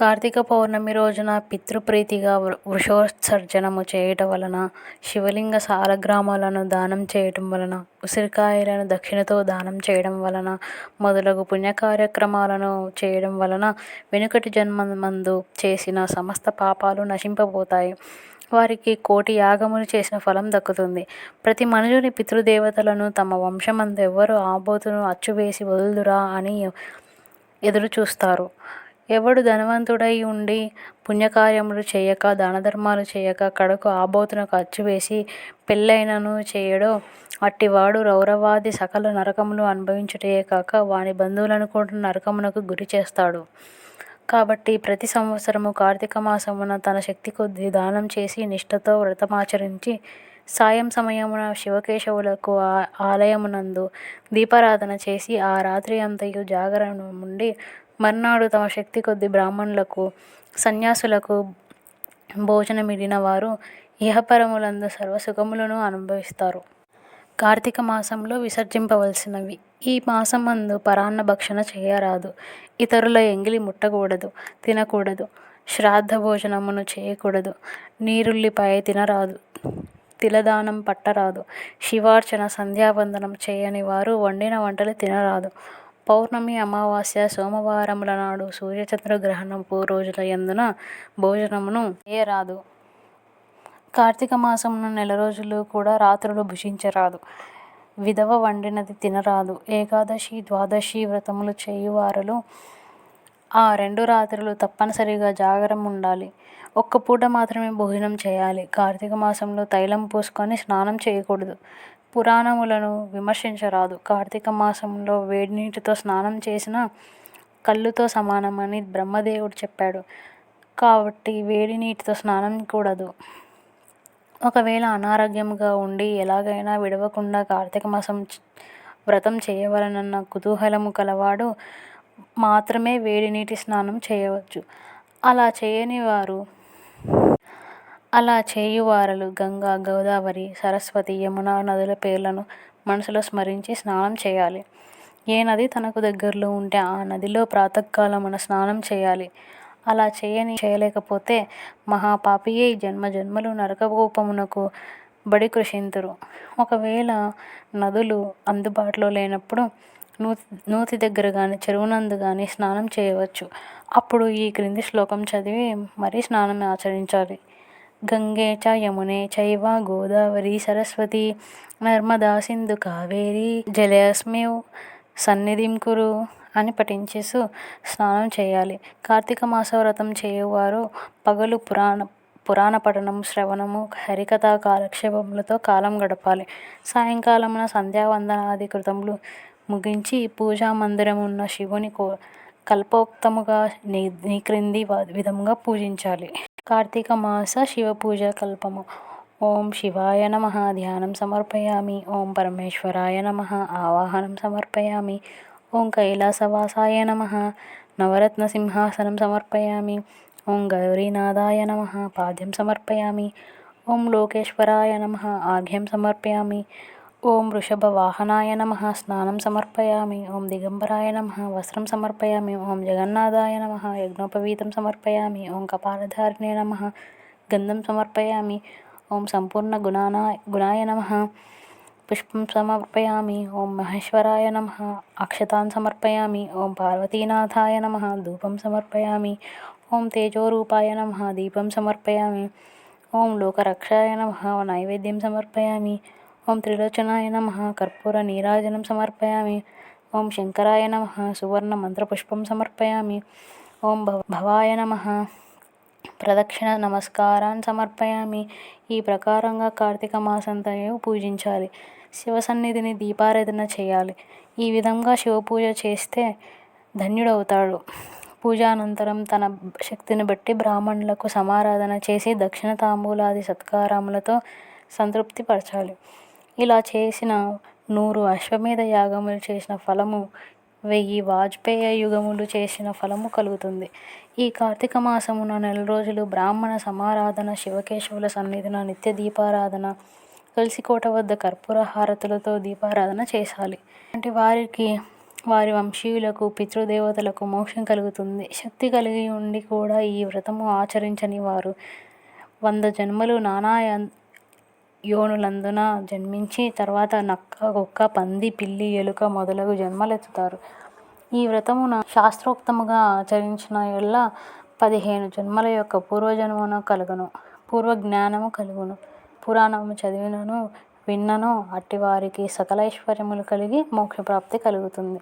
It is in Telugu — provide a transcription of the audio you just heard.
కార్తీక పౌర్ణమి రోజున పితృప్రీతిగా వృషోత్సర్జనము చేయటం వలన శివలింగ సాలగ్రామాలను దానం చేయటం వలన ఉసిరికాయలను దక్షిణతో దానం చేయడం వలన మొదలగు పుణ్యకార్యక్రమాలను చేయడం వలన వెనుకటి జన్మమందు చేసిన సమస్త పాపాలు నశింపబోతాయి. వారికి కోటి యాగములు చేసిన ఫలం దక్కుతుంది. ప్రతి మనుషుని పితృదేవతలను తమ వంశమందు ఎవ్వరు ఆబోతును అచ్చువేసి వదులుదురా అని ఎదురు చూస్తారు ఎవడు ధనవంతుడై ఉండి పుణ్యకార్యములు చేయక దానధర్మాలు చేయక కడకు ఆబోతున ఖర్చు వేసి పెళ్ళైనను చేయడో అట్టివాడు రౌరవాది సకల నరకములు అనుభవించుటయే కాక వాని బంధువులను కూడా నరకమునకు గురి చేస్తాడు. కాబట్టి ప్రతి సంవత్సరము కార్తీక మాసమున తన శక్తి కొద్దీ దానం చేసి నిష్ఠతో వ్రతమాచరించి సాయం సమయమున శివకేశవులకు ఆలయమునందు దీపారాధన చేసి ఆ రాత్రి అంతయు జాగరణముండి మర్నాడు తమ శక్తి కొద్ది బ్రాహ్మణులకు సన్యాసులకు భోజనమిడిన వారు ఇహపరములందు సర్వసుఖములను అనుభవిస్తారు. కార్తీక మాసంలో విసర్జింపవలసినవి. ఈ మాసమందు పరాన్న భక్షణ చేయరాదు. ఇతరుల ఎంగిలి ముట్టకూడదు తినకూడదు శ్రాద్ధ భోజనమును చేయకూడదు నీరుల్లిపాయ తినరాదు తిలదానం పట్టరాదు శివార్చన సంధ్యావందనం చేయని వారు వండిన వంటలు తినరాదు. పౌర్ణమి అమావాస్య సోమవారముల నాడు సూర్యచంద్ర గ్రహణపు రోజుల యందున భోజనమును చేయరాదు కార్తీక మాసమున నెల రోజులు కూడా రాత్రులు భుజించరాదు. విధవ వండినది తినరాదు. ఏకాదశి ద్వాదశి వ్రతములు చేయువారులు ఆ రెండు రాత్రులు తప్పనిసరిగా జాగరం ఉండాలి ఒక్క పూట మాత్రమే భోజనం చేయాలి. కార్తీక మాసంలో తైలం పూసుకొని స్నానం చేయకూడదు. పురాణములను విమర్శించరాదు. కార్తీక మాసంలో వేడి నీటితో స్నానం చేసిన కళ్ళుతో సమానమని బ్రహ్మదేవుడు చెప్పాడు. కాబట్టి వేడి నీటితో స్నానం కూడదు. ఒకవేళ అనారోగ్యముగా ఉండి ఎలాగైనా విడవకుండా కార్తీక మాసం వ్రతం చేయవలనన్న కుతూహలము కలవాడు మాత్రమే వేడి నీటి స్నానం చేయవచ్చు. అలా చేయని వారు అలా చేయువారలు గంగా గోదావరి సరస్వతి యమున నదుల పేర్లను మనసులో స్మరించి స్నానం చేయాలి. ఏ నది తనకు దగ్గరలో ఉంటే ఆ నదిలో ప్రాతకాలమున స్నానం చేయాలి. అలా చేయని చేయలేకపోతే మహాపాపియే జన్మ జన్మలు నరకకూపమునకు బడి కృషింతురు. ఒకవేళ నదులు అందుబాటులో లేనప్పుడు నూతి నూతి దగ్గర కానీ చెరువునందు కానీ స్నానం చేయవచ్చు. అప్పుడు ఈ క్రింది శ్లోకం చదివి మరీ స్నానం ఆచరించాలి. గంగే చ యమునే చైవ గోదావరి సరస్వతి నర్మదా సింధు కావేరి జలయస్మివ్ సన్నిధిం కురు అని పఠించేసు స్నానం చేయాలి. కార్తీక మాస వ్రతం చేయువారు పగలు పురాణ పురాణ పఠనం శ్రవణము హరికథ కాలక్షేపములతో కాలం గడపాలి. సాయంకాలమున సంధ్యావందనాది కృతములు ముగించి పూజా మందిరం ఉన్న శివుని కో కల్పోక్తముగా నీ క్రింది విధముగా పూజించాలి. కార్తీక మాస శివ పూజ కల్పము. ఓం శివాయ నమ. ధ్యానం సమర్పయామి. ఓం పరమేశ్వరాయ నమ. ఆవాహనం సమర్పయామి. ఓం కైలాసవాసాయ నమ. నవరత్న సింహాసనం సమర్పయామి. ఓం గౌరీనాథాయ నమ. పాద్యం సమర్పయామి. ఓం లోకేశ్వరాయ నమ. ఆర్ఘ్యం సమర్పయామి. ఓం వృషభవాహనాయ నమ స్నానం సమర్పయామి ఓం దిగంబరాయ నమ వస్త్రం సమర్పయామి ఓం జగన్నాథాయ నమ యజ్ఞోపవీతం సమర్పయామి ఓం కపాలధారిణే నమ గంధం సమర్పయామి ఓం సంపూర్ణ గుణానా గుణాయ నమ పుష్పం సమర్పయామి ఓం మహేశ్వరాయ నమ అక్షతాన్ సమర్పయామి ఓం పార్వతీనాథాయ నమ ధూపం సమర్పయామి ఓం తేజోరూపాయ నమ దీపం సమర్పయామి ఓం లోకరక్షాయ నమ నైవేద్యం సమర్పయామి ఓం త్రిలోచనాయ నమ కర్పూర నీరాజనం సమర్పయామి ఓం శంకరాయ నమ సువర్ణ మంత్రపుష్పం సమర్పయామి ఓం భవాయ నమ ప్రదక్షిణ నమస్కారాన్ని సమర్పయామి ఈ ప్రకారంగా కార్తీక మాసంతయు పూజించాలి. శివ సన్నిధిని దీపారాధన చేయాలి. ఈ విధంగా శివ పూజ చేస్తే ధన్యుడవుతాడు. పూజ అనంతరం తన శక్తిని బట్టి బ్రాహ్మణులకు సమారాధన చేసి దక్షిణ తాంబూలాది సత్కారములతో సంతృప్తిపరచాలి. ఇలా చేసిన నూరు అశ్వమేధ యాగములు చేసిన ఫలము వెయ్యి వాజ్పేయ యుగములు చేసిన ఫలము కలుగుతుంది. ఈ కార్తీక మాసమున నెల రోజులు బ్రాహ్మణ సమారాధన శివకేశవుల సన్నిధిన నిత్య దీపారాధన తులసికోట వద్ద కర్పూర హారతులతో దీపారాధన చేసాలి అంటే వారికి వారి వంశీయులకు పితృదేవతలకు మోక్షం కలుగుతుంది. శక్తి కలిగి ఉండి కూడా ఈ వ్రతము ఆచరించని వారు వంద జన్మలు నానా యోనులందున జన్మించి తర్వాత నక్క కుక్క పంది పిల్లి ఎలుక మొదలగు జన్మలెత్తుతారు. ఈ వ్రతమున శాస్త్రోక్తముగా ఆచరించిన ఎడల పదిహేను జన్మల యొక్క పూర్వజన్మను కలుగును. పూర్వ జ్ఞానము కలుగును. పురాణము చదివినను విన్నను అట్టివారికి సకల ఐశ్వర్యములు కలిగి మోక్షప్రాప్తి కలుగుతుంది.